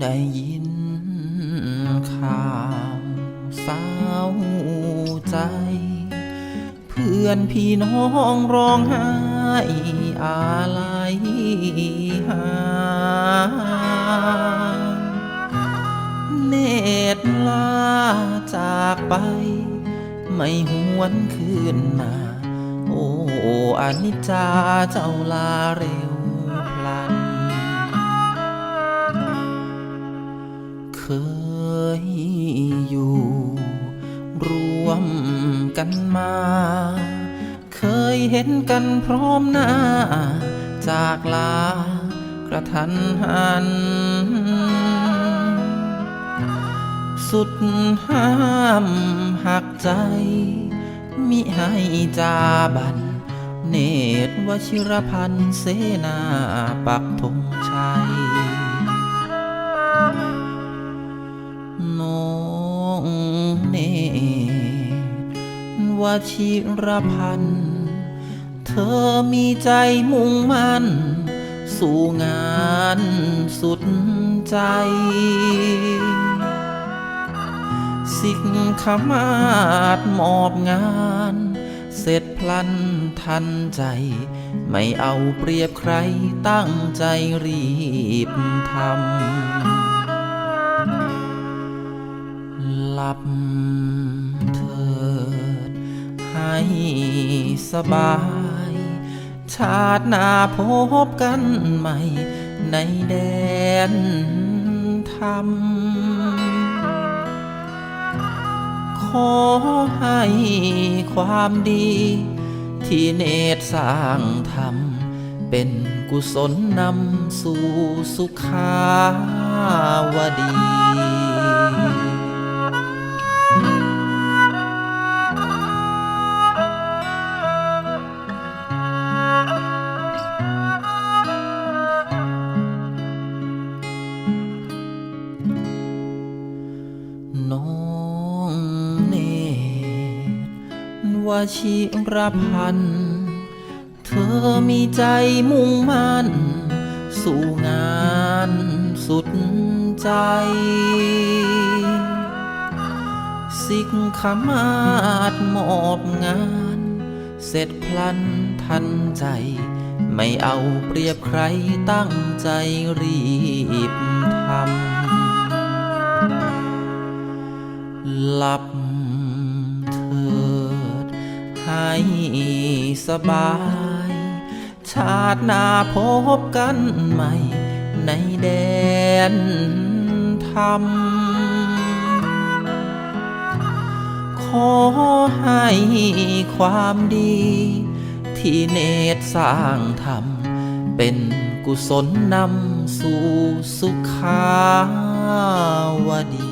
ได้ยินข่าวเศร้าใจ เพื่อนพี่น้องร้องไห้อาลัยหาเนตรลาจากไป ไม่หวนคืนมา โอ้อนิจจาเจ้าลาเร็วพลัน ยอยู่ รวมกันมา เคยเห็นกันพร้อมหน้า จากลากระทันหัน สุดห้ามหักใจ มิให้จาบัน เนตรวชิรพันธ์เสนาปักธงชัย วชิรพันธ์เธอมีใจมุ่งมั่น สู่งานสุดใจ สิกขมาศมอบงาน เสร็จพลันทันใจ ไม่เอาเปรียบใครตั้งใจรีบทำหลับ สบาย ชาติหน้าพบกันใหม่ ในแดนธรรม ขอให้ความดี ที่เนตรสร้างทำเป็นกุศลนำสู่สุขาวดี วชิรพันธ์เธอมีใจมุ่งมั่น สู่งานสุดใจ สิกขมาศมอบงาน เสร็จพลันทันใจ ไม่เอาเปรียบใครตั้งใจรีบทำหลับ ให้สบาย ชาติหน้าพบกันใหม่ ในแดนธรรม ขอให้ความดี ที่เนตรสร้างทำเป็นกุศลนำสู่สุขาวดี